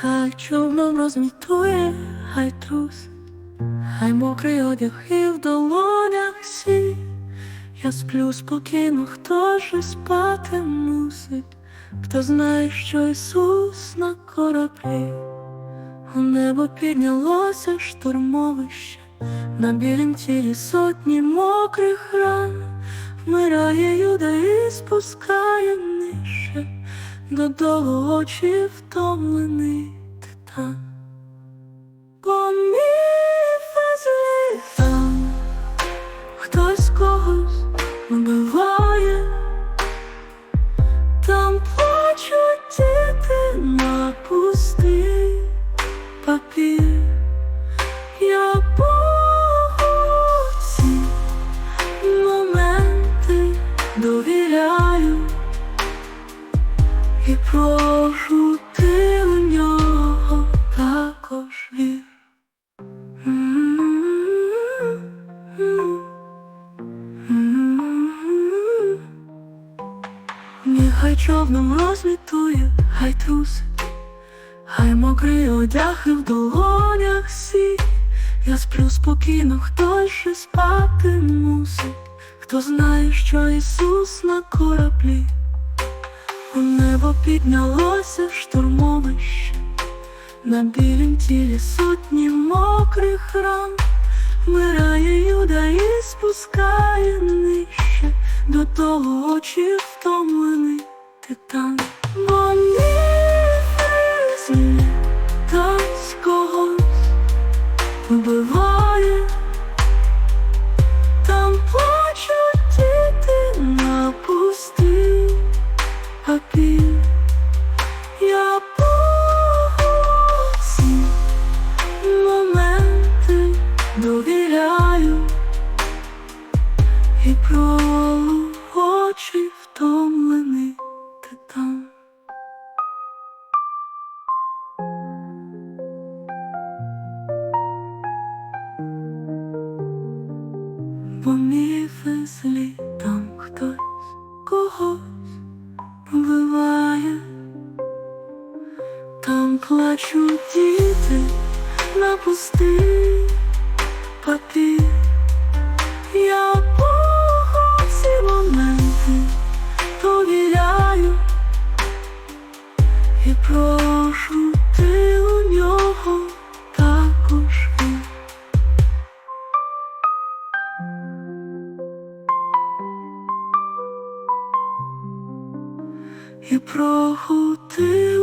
хай човном розмітує, хай трус, хай мокрий одяг і в долонях сі. Я сплю спокійно, хто ж спати мусить, хто знає, що Ісус на кораблі, у небо піднялося штурмовище, на білім тілі сотні мокрих ран, вмирає юда і спускає додолу очі втомлений титан. Поміфезлі там хтось когось вбиває, там плачуть діти на пустий папір. Прошу ти в нього також вір. Нехай човном розлітує, хай трусить, хай мокрий одяг і в долонях сі. Я сплю спокійно, хтось ще спати мусить, хто знає, що Ісус на кораблі, у небо піднялося штурмовище, на білім тілі сотні мокрих ран, вмирає юда і спускає нижче, до того очі втомлений титан. Бо міфізм хтось когось. Вбиває, Злі там хтось когось вбиває, там плачуть діти на пустий і прогути.